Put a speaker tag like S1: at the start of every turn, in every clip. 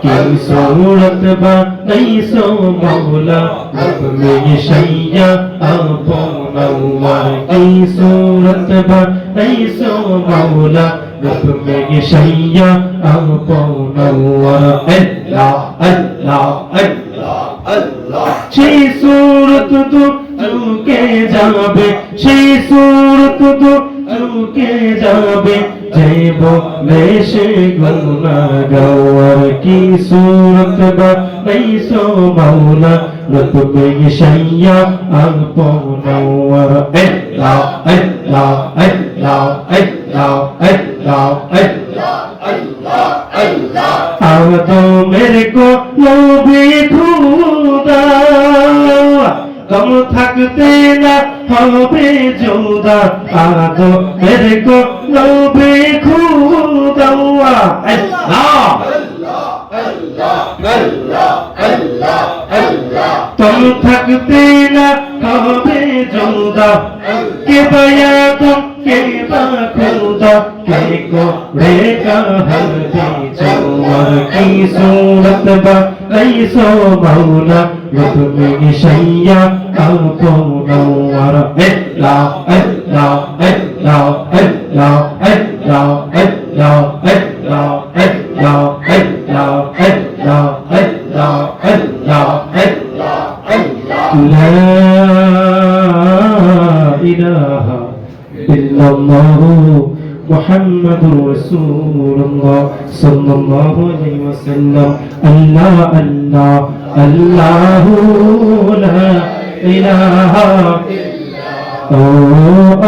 S1: کی صورت بنائی سو مولا اب میں شیا اب مولا کی صورت بنائی سو مولا اب میں شیا اب مولا اللہ اللہ اللہ اللہ چھ صورت تو جھوکے جابے چھ صورت تو চমকে যাবে, জৈব বেশে গঙ্গা গৌর কি সুরত বা নৈসো মৌলা রতবে শৈয়া অল্প নৌর এ লাও এ লাও এ লাও এ লাও এ লাও এ अब तो मेरे को लो भी खुदा গম থাকতে না হবে জৌদা আগো মেরে কো নবে খুদাওয়া আল্লাহ আল্লাহ আল্লাহ আল্লাহ আল্লাহ তুম থাকতে না হবে জৌদা কে বায়া তুম কে বা খুদা, কে को रे का हर दी जौआ की सूरत बा ليسوا مولا يدمن شيئا أو تنور إلا إلا إلا إلا إلا إلا إلا إلا إلا إلا إلا إلا إلا لا محمد رسول الله صلى الله عليه وسلم الله الله الله لا إله إلا الله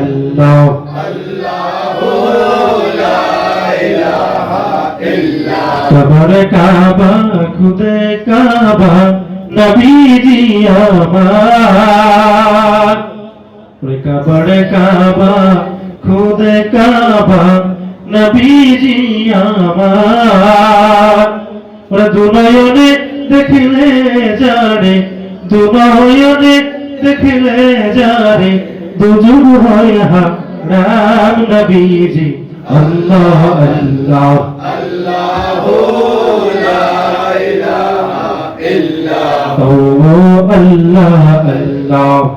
S1: الله কবর কাবা খুদে কাবা নবীজি আমার ওরে কবর কাবা খুদে কাবা, নবীজি আমার। ওরে দুনয়নে দেখিলে জানে দুনয়নে দেখিলে জানে, দুজুর হয় হা রাম নবীজি। আল্লাহ আল্লাহ। ও আল্লাহ আল্লাহ।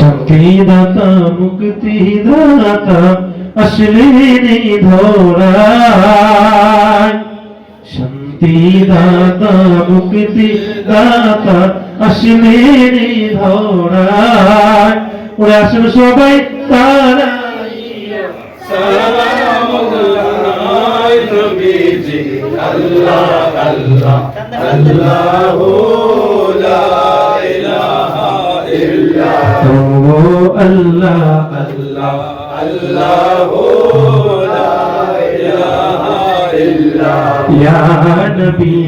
S1: শক্তিদাতা, মুক্তিদাতা আসলেন এই ধরায় শান্তিদাতা মুক্তিদাতা আসলেন এই ধরায় ওরা আসলে সবাই তারা Allah Allah Allah আল্লাহ আল্লাহ আল্লাহ ইয়া নবী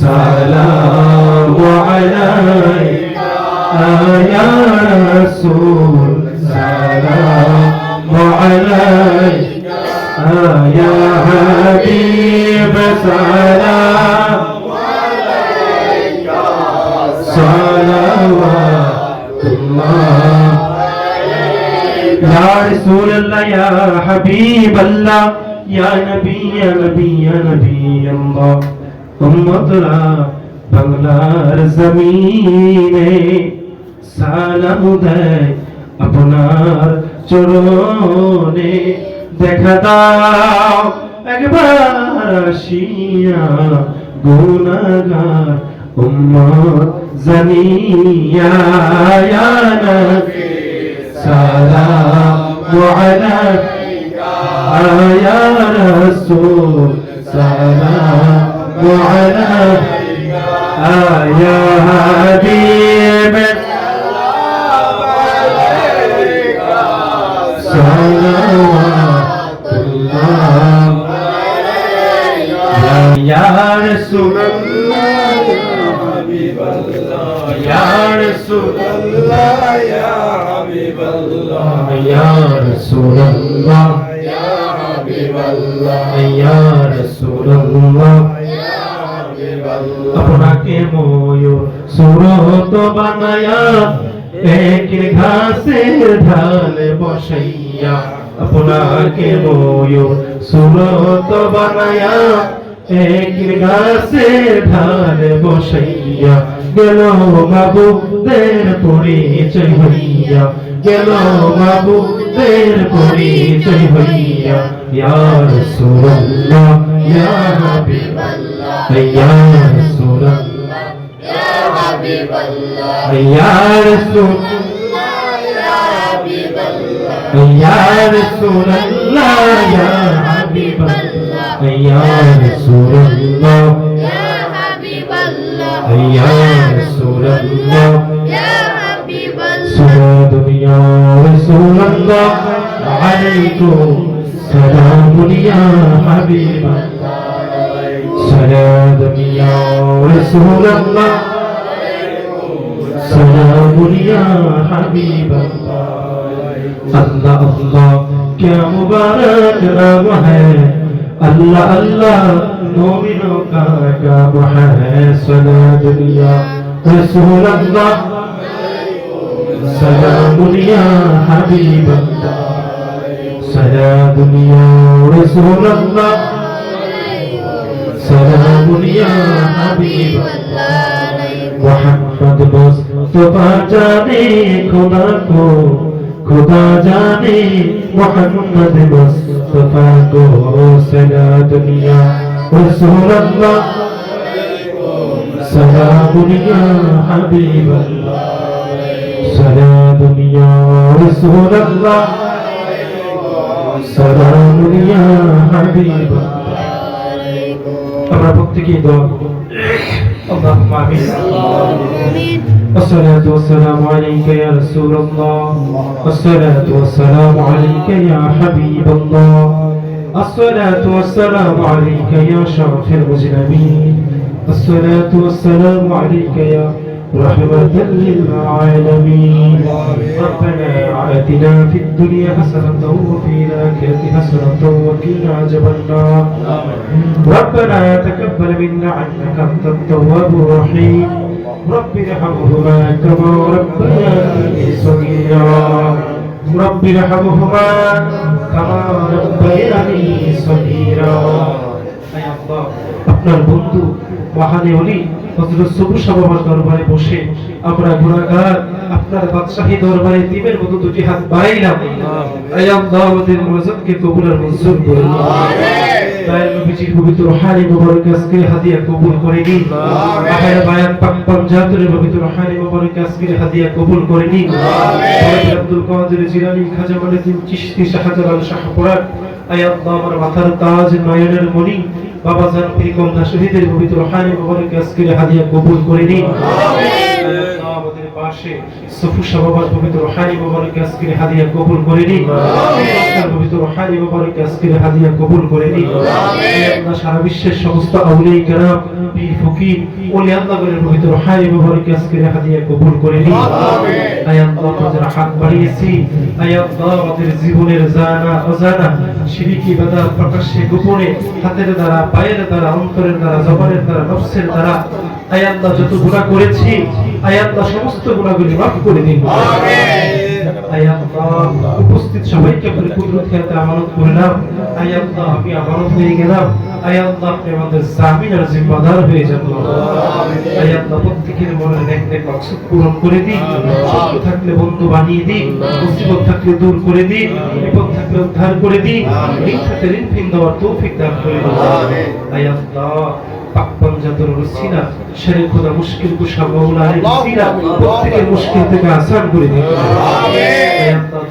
S1: সালাম আলাইকা ইয়া রাসূল সালাম আলাইকা ইয়া হাবিব সালাম یا رسول اللہ یا حبیب اللہ یا نبی یا نبی یا نبی اللہ امت را بنگلار زمین সালাম দেয় আপনার চরণে দেখা দাও একবার আসিয়া গুণাগার উম্মত জানিয়া সালাম عليك يا رسول سلام عليك يا حبيب الله يا আপনাকে ময়ূর? সুরত বানায়া একির ঘাসের ঢালে বসাইয়া। আপনাকে ময়ূর? সুরত বানায়া একির ঘাসের ঢালে বসাইয়া। গেল বাবুদের পরিচয় হইয়া। গেল মাবুদের পরিচয় হইয়া, ইয়া রাসূলুল্লাহ, ইয়া হাবিবাল্লাহ, ইয়া রাসূলুল্লাহ, ইয়া হাবিবাল্লাহ, ইয়া রাসূলুল্লাহ, ইয়া হাবিবাল্লাহ, ইয়া রাসূলুল্লাহ, ইয়া হাবিবাল্লাহ رسول الله عليكم سلام يا حبيب سلام يا رسول الله سلام يا حبيب اللہ اللہ کیا مبارک رب ہے اللہ اللہ مومنوں کا کام ہے سلام یا رسول اللہ سلام يا حبيب الله سلام يا رسول الله سلام يا حبيب الله محمد مصطفى جانے خدا کو خدا جانے محمد مصطفى کو سنا دنیا رسول اللہ سلام يا حبيب الله رسول الله سلام يا حبيب আমরা প্রত্যেকেই দোয়া করব اللهم آمين الصلاة والسلام عليك يا رسول الله الصلاة والسلام عليك يا حبيب الله الصلاة والسلام عليك يا شرف المذنبين الصلاة والسلام عليك يا رحمة للعالمين. ربنا آتنا في الدنيا حسنة وفي الآخرة حسنة وقنا عذاب النار. ربنا تقبل منا عنك أنت التواب الرحيم. رب ارحمهما كما ربياني صغيرا. رب ارحمهما كما ربياني صغيرا. أي الله. আপনার বন্ধু মহানে অলি হযরত সবুজ সাহাবার দরবারে বসে আমরা আপনার বাদশাহী দরবারে মতো দুটি হাত বাড়াইলাম। আয় আল্লাহ আমাদের মুনাজাতকে কবুল আর মঞ্জুর করুন। দয়াল নবীজির পবিত্র হারি মুবারক আজকে হাদিয়া কবুল করে নিন আহের বায়ান পাক পাঞ্জাতের পবিত্র হারি মুবারক আজকে হাদিয়া কবুল করে নিন আব্দুল কাদের জিলানী খাজা মালিদ্দিন চিশতি শাহজালাল শাহপুরাত আয় আমার মাথার তাজ নয়নের মণি বাবা জান পীরকন্যা শহীদের পবিত্র হানি মুবারক আজকের হাদিয়া কবুল করে নিন। আমাদের পাশে সফুসা বাবার পবিত্র হানি মুবারক আজকের হাদিয়া কবুল করে নিন। পবিত্র হানি মুবারক আজকের হাদিয়া কবুল করে নিন। সারা বিশ্বের সমস্ত আউলিয়া কেরাম পীর ফকির ওলি আল্লাহর পবিত্র হারি মুবারক আজকে হাদিয়া কবুল করে নিন আমিন। আল্লাহ আমাদের হাত বাড়িয়েছি। আয় আল্লাহ আমাদের জীবনের জানা অজানা শিরিকি বাদা প্রকাশ্যে গোপনে হাতের দ্বারা পায়ের দ্বারা অন্তরের দ্বারা জবানের দ্বারা নফসের দ্বারা। আল্লাহ যত গুনাহ করেছি আল্লাহ সমস্ত গুনাহগুলি মাফ করে দিন। আল্লাহ। উপস্থিত সবাইকে আপনি কুদরত খেতে আমানত করলাম আল্লাহ আমি আমানত হয়ে গেলাম। আয় আল্লাহ আপনি আমাদের জামিন আর জিম্মাদার হয়ে যান। আয় আল্লাহ প্রত্যেকের মনের নেক নেক মাকসুদ পূরণ করে দিন। শত্রু থাকলে বন্ধু বানিয়ে দিন। মুসিবত থাকলে দূর করে দিন। বিপদ থাকলে উদ্ধার করে দিন। ঋণ ঋণ ফিন দেওয়ার তৌফিক দান করে দিন। আয় আল্লাহ পাক পঞ্জাতর রসিনা শেরে খোদা মুশকিল কুশা মৌলা আলী রসিনা প্রত্যেকের মুশকিল থেকে আসান করে দিন আয় আল্লাহ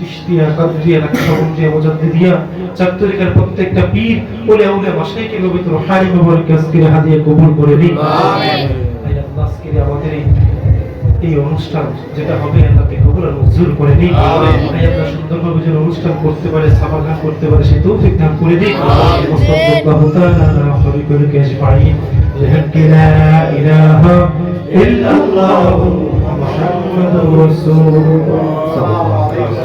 S1: চিশতিয়া কাদরিয়া নকশবন্দিয়া মুজাদ্দিদিয়া চার প্রত্যেকটা পীর ওলে ওলে মাশাইকে নবীত রুহানি মুবারক আজকে হাদিয়া কবুল করে নিন। আমিন। এই অনুষ্ঠান যেটা হবে আল্লাহকে কবুল আর মঞ্জুর করে নিন আমিন আয় আল্লাহ সুন্দরভাবে যেন অনুষ্ঠান করতে পারে সামাগান করতে পারে সেই তৌফিক দান করে দিন আমিন মুস্তাফা তাআলা খলিকুল কাশফাইন لحق لا إله إلا الله محمد رسول الله